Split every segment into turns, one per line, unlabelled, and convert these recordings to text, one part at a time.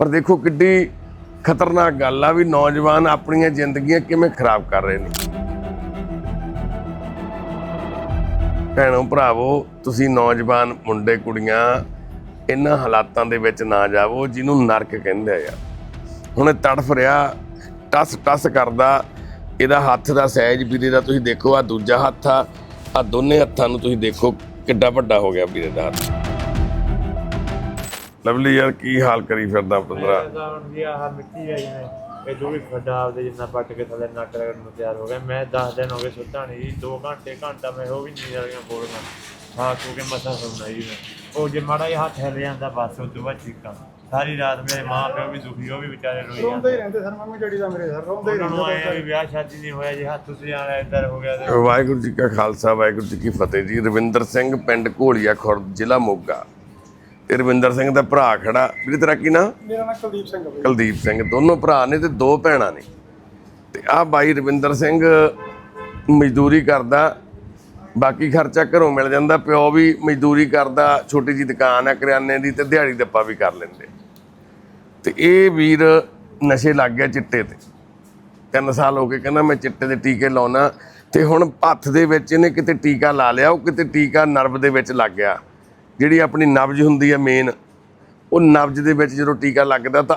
ਪਰ ਦੇਖੋ ਕਿੱਡੀ ਖਤਰਨਾਕ ਗੱਲ ਆ ਵੀ ਨੌਜਵਾਨ ਆਪਣੀਆਂ ਜ਼ਿੰਦਗੀਆਂ ਕਿਵੇਂ ਖਰਾਬ ਕਰ ਰਹੇ ਨੇ। ਭੈਣੋ, ਭਰਾਵੋ, ਤੁਸੀਂ ਨੌਜਵਾਨ ਮੁੰਡੇ, ਕੁੜੀਆਂ ਇਹਨਾਂ ਹਾਲਾਤਾਂ ਦੇ ਵਿੱਚ ਨਾ ਜਾਵੋ ਜਿਹਨੂੰ ਨਰਕ ਕਹਿੰਦੇ ਆ ਹੁਣ ਇਹ ਤੜਫ ਰਿਹਾ, ਟਸ ਟਸ ਕਰਦਾ, ਇਹਦਾ ਹੱਥ ਦਾ ਸਹਿਜ ਵੀਰੇ ਦਾ ਤੁਸੀਂ ਦੇਖੋ ਆ ਦੂਜਾ ਹੱਥ ਆ ਆ ਦੋਨੇ ਹੱਥਾਂ ਨੂੰ ਤੁਸੀਂ ਦੇਖੋ, ਕਿੱਡਾ ਵੱਡਾ ਹੋ ਗਿਆ ਵੀਰੇ ਦਾ ਹੱਥ। ਲਵਲੀ ਯਾਰ ਕੀ ਹਾਲ ਕਰੀ ਫਿਰਦਾ 15
ਤਾਂ ਹੁਣ ਜੀ ਆਹ ਮਿੱਟੀ ਆਈ ਨੇ ਇਹ ਜੋ ਵੀ ਖੱਡਾ ਆਪਦੇ ਜਿੰਨਾ ਪੱਟ ਕੇ ਥੱਲੇ ਨੱਕ ਰਗੜ ਨੂੰ ਤਿਆਰ ਹੋ ਗਿਆ ਮੈਂ 10 ਦਿਨ ਹੋ ਗਏ ਸੁੱਤਾ ਨਹੀਂ ਜੀ 2 ਘੰਟੇ ਘੰਟਾ ਮੈਂ ਉਹ ਵੀ ਨੀਂਦ ਵਾਲੀਆਂ ਗੋਲੀਆਂ ਖਾ ਖੂ ਕੇ ਮਸਾ ਸੌਣਾ ਜੀ ਮੈਂ ਉਹ ਜੇ ਮਾੜਾ ਜਿਹਾ ਹੱਥ ਹਿੱਲ ਜਾਂਦਾ ਬਸ ਉਹ ਤੋਂ ਬਾਅਦ ਚੀਕਾਂ ਸਾਰੀ ਰਾਤ ਮੇਰੇ ਮਾਂ ਪਿਓ ਵੀ ਦੁਖੀ ਉਹ ਵੀ ਵਿਚਾਰੇ ਰੋਈ
ਰੋਂਦੇ ਹੀ
ਜਾਂਦੇ।
ਰਹਿੰਦੇ ਸਰ ਮੰਮੀ ਡੈਡੀ ਦਾ ਮੇਰੇ ਸਰ ਰੋਂਦੇ ਹੀ ਰਹਿੰਦੇ
ਆਏ ਵੀ ਵਿਆਹ ਸ਼ਾਦੀ ਨਹੀਂ ਹੋਇਆ ਜੀ ਹੱਥ ਤੁਸੀਂ ਆਣਾ ਇੱਧਰ ਹੋ ਗਿਆ ਤੇ।
ਵਾਹਿਗੁਰੂ ਜੀ ਕਾ ਖਾਲਸਾ ਵਾਹਿਗੁਰੂ ਜੀ ਕੀ ਫਤਿਹ ਜੀ। ਰਵਿੰਦਰ ਸਿੰਘ ਪਿੰਡ ਘੋਲੀਆ ਖੁਰਦ ਜ਼ਿਲ੍ਹਾ ਮੋਗਾ। ਤੇ ਰਵਿੰਦਰ ਸਿੰਘ ਦਾ ਭਰਾ ਖੜਾ। ਵੀਰੇ ਤੇਰਾ ਕੀ ਨਾਂ?
ਮੇਰਾ ਨਾਮ ਕੁਲਦੀਪ ਸਿੰਘ ਹੈ
ਕੁਲਦੀਪ ਸਿੰਘ ਦੋਨੋਂ ਭਰਾ ਨੇ ਤੇ ਦੋ ਭੈਣਾਂ ਨੇ। ਤੇ ਆਹ ਬਾਈ ਰਵਿੰਦਰ ਸਿੰਘ ਮਜ਼ਦੂਰੀ ਕਰਦਾ ਬਾਕੀ ਖਰਚਾ ਘਰੋਂ ਮਿਲ ਜਾਂਦਾ। ਪਿਓ ਵੀ ਮਜ਼ਦੂਰੀ ਕਰਦਾ ਛੋਟੀ ਜੀ ਦੁਕਾਨ ਹੈ ਕਰਿਆਨੇ ਦੀ ਤੇ ਦਿਹਾੜੀ ਦੱਪਾ ਵੀ ਕਰ ਲੈਂਦੇ। ਤੇ ਇਹ ਵੀਰ ਨਸ਼ੇ ਲੱਗ ਗਿਆ ਚਿੱਟੇ ਤੇ। ਤਿੰਨ ਸਾਲ ਹੋ ਗਏ ਕਹਿੰਦਾ ਮੈਂ ਚਿੱਟੇ ਦੇ ਟੀਕੇ ਲਾਉਣਾ ਤੇ ਹੁਣ ਹੱਥ ਦੇ ਵਿੱਚ ਇਹਨੇ ਕਿਤੇ ਟੀਕਾ ਲਾ ਲਿਆ ਉਹ ਕਿਤੇ ਟੀਕਾ ਨਰਵ ਦੇ ਵਿੱਚ ਲੱਗ ਗਿਆ। ਜਿਹੜੀ ਆਪਣੀ ਨਬਜ ਹੁੰਦੀ ਹੈ ਮੇਨ ਉਹ ਨਬਜ ਦੇ ਵਿੱਚ ਜਦੋਂ ਟੀਕਾ ਲੱਗਦਾ ਤਾਂ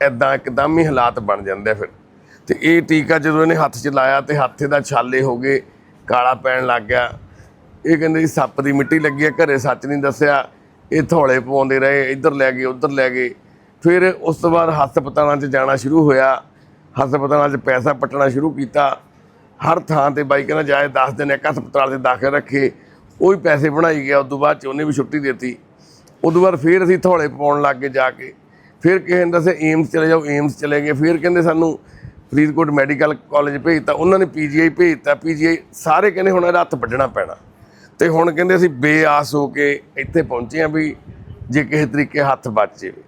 ਐਦਾਂ ਇੱਕਦਮ ਹੀ ਹਾਲਾਤ ਬਣ ਜਾਂਦੇ ਆ ਫਿਰ। ਤੇ ਇਹ ਟੀਕਾ ਜਦੋਂ ਇਹਨੇ ਹੱਥ 'ਚ ਲਾਇਆ ਤੇ ਹੱਥੇ ਦਾ ਛਾਲੇ ਹੋ ਗਏ, ਕਾਲਾ ਪੈਣ ਲੱਗ ਗਿਆ। ਇਹ ਕਹਿੰਦੇ ਜੀ ਸੱਪ ਦੀ ਮਿੱਟੀ ਲੱਗੀ ਆ, ਘਰੇ ਸੱਚ ਨਹੀਂ ਦੱਸਿਆ। ਇਹ ਥੋੜੇ ਪਵਾਉਂਦੇ ਰਹੇ, ਇੱਧਰ ਲੈ ਗਏ, ਉੱਧਰ ਲੈ ਗਏ। ਫਿਰ ਉਸ ਤੋਂ ਬਾਅਦ ਹਸਪਤਾਲਾਂ 'ਚ ਜਾਣਾ ਸ਼ੁਰੂ ਹੋਇਆ। ਹਸਪਤਾਲਾਂ 'ਚ ਪੈਸਾ ਪੱਟਣਾ ਸ਼ੁਰੂ ਕੀਤਾ। ਹਰ ਥਾਂ ਤੇ ਬਾਈ ਕਹਿੰਦਾ ਜਾਏ 10 ਦਿਨ ਇੱਕ ਹਸਪਤਾਲ 'ਚ ਦਾਖਲ ਰੱਖੇ। ਉਹ ਵੀ ਪੈਸੇ ਬਣਾਈ ਗਿਆ ਉਸ ਤੋਂ ਬਾਅਦ 'ਚ ਉਹਨੇ ਵੀ ਛੁੱਟੀ ਦਿੱਤੀ। ਉਦੋਂ ਬਾਅਦ ਫਿਰ ਅਸੀਂ ਥੋੜੇ ਪਾਉਣ ਲੱਗ ਗਏ ਜਾ ਕੇ। ਫਿਰ ਕਿਸੇ ਨੇ ਦੱਸਿਆ, ਏਮਸ ਚਲੇ ਜਾਓ, ਏਮਸ ਚਲੇ ਗਏ। ਫਿਰ ਕਹਿੰਦੇ ਸਾਨੂੰ ਫਰੀਦਕੋਟ ਮੈਡੀਕਲ ਕਾਲਜ ਭੇਜਤਾ, ਉਹਨਾਂ ਨੇ ਪੀਜੀਆਈ ਭੇਜਤਾ। ਪੀਜੀਆਈ ਸਾਰੇ ਕਹਿੰਦੇ ਹੁਣ ਇਹਦਾ ਹੱਥ ਵੱਢਣਾ ਪੈਣਾ। ਤੇ ਹੁਣ ਕਹਿੰਦੇ ਅਸੀਂ ਬੇਆਸ ਹੋ ਕੇ ਇੱਥੇ ਪਹੁੰਚੇ ਆ ਵੀ ਜੇ ਕਿਸੇ ਤਰੀਕੇ ਹੱਥ ਬਚ ਜਾਵੇ।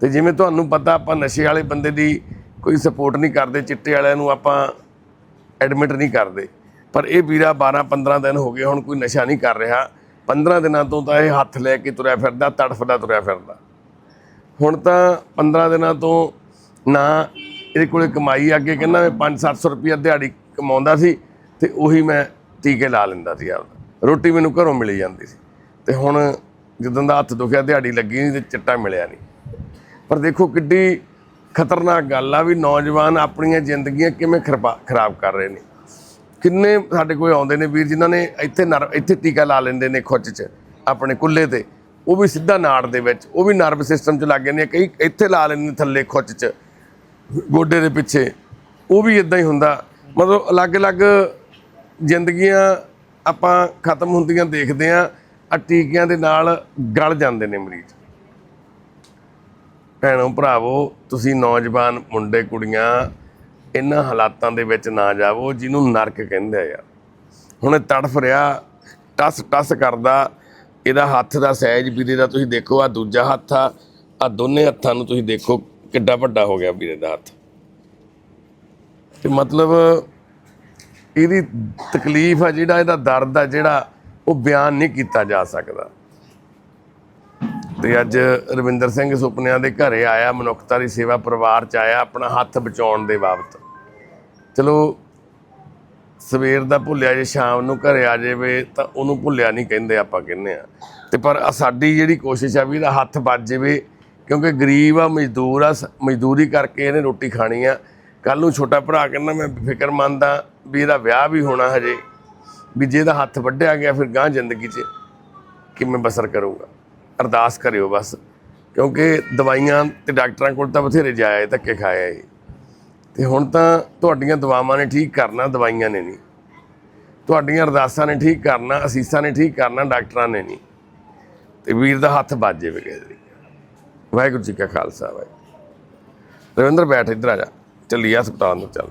ਤੇ ਜਿਵੇਂ ਤੁਹਾਨੂੰ ਪਤਾ, ਆਪਾਂ ਨਸ਼ੇ ਵਾਲੇ ਬੰਦੇ ਦੀ ਕੋਈ ਸਪੋਰਟ ਨਹੀਂ ਕਰਦੇ, ਚਿੱਟੇ ਵਾਲਿਆਂ ਨੂੰ ਆਪਾਂ ਐਡਮਿਟ ਨਹੀਂ ਕਰਦੇ। ਪਰ ਇਹ ਵੀਰਾ 12 15 ਦਿਨ ਹੋ ਗਏ, ਹੁਣ ਕੋਈ ਨਸ਼ਾ ਨਹੀਂ ਕਰ ਰਿਹਾ। 15 ਦਿਨਾਂ ਤੋਂ ਤਾਂ ਇਹ ਹੱਥ ਲੈ ਕੇ ਤੁਰਿਆ ਫਿਰਦਾ, ਤੜਫਦਾ ਤੁਰਿਆ ਫਿਰਦਾ। ਹੁਣ ਤਾਂ 15 ਦਿਨਾਂ ਤੋਂ ਨਾ ਇਹਦੇ ਕੋਲੇ ਕਮਾਈ ਅੱਗੇ ਕਹਿੰਦਾ ਮੈਂ 5-700 ਰੁਪਇਆ ਦਿਹਾੜੀ ਕਮਾਉਂਦਾ ਸੀ ਤੇ ਉਹੀ ਮੈਂ ਟੀਕੇ ਲਾ ਲੈਂਦਾ ਸੀ ਆਪਦਾ। ਰੋਟੀ ਮੈਨੂੰ ਘਰੋਂ ਮਿਲੀ ਜਾਂਦੀ ਸੀ। ਤੇ ਹੁਣ ਜਦੋਂ ਦਾ ਹੱਥ ਦੁਖਿਆ, ਦਿਹਾੜੀ ਲੱਗੀ ਨਹੀਂ ਤੇ ਚਿੱਟਾ ਮਿਲਿਆ ਨਹੀਂ। ਪਰ ਦੇਖੋ ਕਿੱਡੀ ਖਤਰਨਾਕ ਗੱਲ ਆ ਵੀ ਨੌਜਵਾਨ ਆਪਣੀਆਂ ਜ਼ਿੰਦਗੀਆਂ ਕਿਵੇਂ ਖਰਬਾ- ਖਰਾਬ ਕਰ ਰਹੇ ਨੇ। ਕਿੰਨੇ ਸਾਡੇ ਕੋਲ ਆਉਂਦੇ ਨੇ ਵੀਰ ਜਿਨ੍ਹਾਂ ਨੇ ਇੱਥੇ ਨਰ ਇੱਥੇ ਟੀਕਾ ਲਾ ਲੈਂਦੇ ਨੇ ਖੁੱਚ 'ਚ, ਆਪਣੇ ਕੁੱਲੇ ਤੇ। ਉਹ ਵੀ ਸਿੱਧਾ ਨਾੜ ਦੇ ਵਿੱਚ, ਉਹ ਵੀ ਨਰਵ ਸਿਸਟਮ 'ਚ ਲੱਗ ਜਾਂਦੇ ਨੇ ਕਈ ਇੱਥੇ ਲਾ ਲੈਂਦੇ ਨੇ ਥੱਲੇ ਖੁੱਚ 'ਚ, ਗੋਡੇ ਦੇ ਪਿੱਛੇ। ਉਹ ਵੀ ਇਦਾਂ ਹੀ ਹੁੰਦਾ। ਮਤਲਬ ਅਲੱਗ-ਅਲੱਗ ਜ਼ਿੰਦਗੀਆਂ ਆਪਾਂ ਖਤਮ ਹੁੰਦੀਆਂ ਦੇਖਦੇ ਆ ਆ ਟੀਕਿਆਂ ਦੇ ਨਾਲ ਗਲ ਜਾਂਦੇ ਨੇ ਮਰੀਜ਼। ਭੈਣੋ, ਭਰਾਵੋ, ਤੁਸੀਂ ਨੌਜਵਾਨ ਮੁੰਡੇ, ਕੁੜੀਆਂ ਇਹਨਾਂ ਹਾਲਾਤਾਂ ਦੇ ਵਿੱਚ ਨਾ ਜਾਵੋ, ਜਿਹਨੂੰ ਨਰਕ ਕਹਿੰਦੇ ਆ ਹੁਣ ਇਹ ਤੜਫ ਰਿਹਾ, ਟਸ ਟਸ ਕਰਦਾ, ਇਹਦਾ ਹੱਥ ਦਾ ਸਹਿਜ ਵੀਰੇ ਦਾ ਤੁਸੀਂ ਦੇਖੋ ਆ ਦੂਜਾ ਹੱਥ ਆ ਆ ਦੋਨੇ ਹੱਥਾਂ ਨੂੰ ਤੁਸੀਂ ਦੇਖੋ, ਕਿੱਡਾ ਵੱਡਾ ਹੋ ਗਿਆ ਵੀਰੇ ਦਾ ਹੱਥ। ਤੇ ਮਤਲਬ ਇਹਦੀ ਤਕਲੀਫ ਆ ਜਿਹੜਾ ਇਹਦਾ ਦਰਦ ਆ, ਜਿਹੜਾ ਉਹ ਬਿਆਨ ਨਹੀਂ ਕੀਤਾ ਜਾ ਸਕਦਾ। ਤੇ ਅੱਜ ਰਵਿੰਦਰ ਸਿੰਘ ਸੁਪਨਿਆਂ ਦੇ ਘਰੇ ਆਇਆ, ਮਨੁੱਖਤਾ ਦੀ ਸੇਵਾ ਪਰਿਵਾਰ ਚ ਆਇਆ, ਆਪਣਾ ਹੱਥ ਬਚਾਉਣ ਦੇ ਬਾਬਤ। ਚਲੋ, ਸਵੇਰ ਦਾ ਭੁੱਲਿਆ ਜੇ, ਸ਼ਾਮ ਨੂੰ ਘਰੇ ਆ ਜਾਵੇ, ਤਾਂ ਉਹਨੂੰ ਭੁੱਲਿਆ ਨਹੀਂ ਕਹਿੰਦੇ ਆਪਾਂ ਕਹਿੰਦੇ ਆ। ਤੇ ਪਰ ਸਾਡੀ ਜਿਹੜੀ ਕੋਸ਼ਿਸ਼ ਆ ਵੀ ਇਹਦਾ ਹੱਥ ਵੱਜ ਜਾਵੇ, ਕਿਉਂਕਿ ਗਰੀਬ ਆ, ਮਜ਼ਦੂਰ ਆ, ਸ- ਮਜ਼ਦੂਰੀ ਕਰਕੇ ਇਹਨੇ ਰੋਟੀ ਖਾਣੀ ਆ। ਕੱਲ ਨੂੰ ਛੋਟਾ ਭਰਾ ਕਹਿੰਦਾ, ਮੈਂ ਫਿਕਰਮੰਦ ਆ ਵੀ ਇਹਦਾ ਵਿਆਹ ਵੀ ਹੋਣਾ ਹਜੇ, ਵੀ ਜੇ ਇਹਦਾ ਹੱਥ ਵੱਢਿਆ ਗਿਆ ਫਿਰ ਗਾਂ ਜ਼ਿੰਦਗੀ 'ਚ ਕਿਵੇਂ ਬਸਰ ਕਰੂੰਗਾ? ਅਰਦਾਸ ਕਰਿਓ ਬਸ, ਕਿਉਂਕਿ ਦਵਾਈਆਂ ਤੇ ਡਾਕਟਰਾਂ ਕੋਲ ਤਾਂ ਬਥੇਰੇ ਜਾਇਆ, ਧੱਕੇ ਖਾਇਆ ਇਹ ਤੇ ਹੁਣ ਤਾਂ ਤੁਹਾਡੀਆਂ ਦਵਾਵਾਂ ਨੇ ਠੀਕ ਕਰਨਾ, ਦਵਾਈਆਂ ਨੇ ਨਹੀਂ। ਤੁਹਾਡੀਆਂ ਅਰਦਾਸਾਂ ਨੇ ਠੀਕ ਕਰਨਾ, ਅਸੀਸਾਂ ਨੇ ਠੀਕ ਕਰਨਾ, ਡਾਕਟਰਾਂ ਨੇ ਨਹੀਂ। ਤੇ ਵੀਰ ਦਾ ਹੱਥ ਬਾਜੇ ਜਾਵੇ ਵਾਹਿਗੁਰੂ ਜੀ ਕਾ ਖਾਲਸਾ, ਵਾਹਿਗੁਰੂ ਰਵਿੰਦਰ ਬੈਠ ਇੱਧਰ ਆ ਜਾ। ਚੱਲੀਏ ਹਸਪਤਾਲ ਨੂੰ, ਚੱਲ।